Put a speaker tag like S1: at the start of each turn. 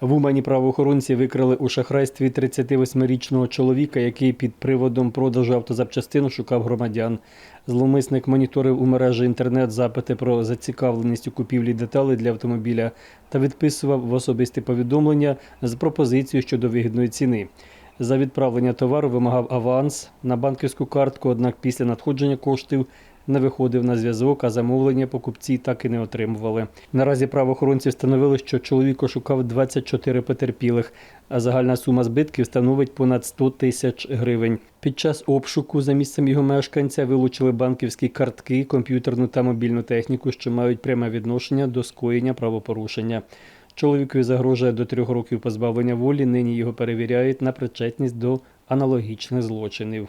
S1: В Умані правоохоронці викрили у шахрайстві 38-річного чоловіка, який під приводом продажу автозапчастин шукав громадян. Зловмисник моніторив у мережі інтернет запити про зацікавленість у купівлі деталей для автомобіля та відписував в особисті повідомлення з пропозицією щодо вигідної ціни. За відправлення товару вимагав аванс на банківську картку, однак після надходження коштів не виходив на зв'язок, а замовлення покупці так і не отримували. Наразі правоохоронці встановили, що чоловік ошукав 24 потерпілих, а загальна сума збитків становить понад 100 тисяч гривень. Під час обшуку за місцем його мешканця вилучили банківські картки, комп'ютерну та мобільну техніку, що мають пряме відношення до скоєння правопорушення. Чоловікові загрожує до трьох років позбавлення волі. Нині його перевіряють на причетність до аналогічних злочинів.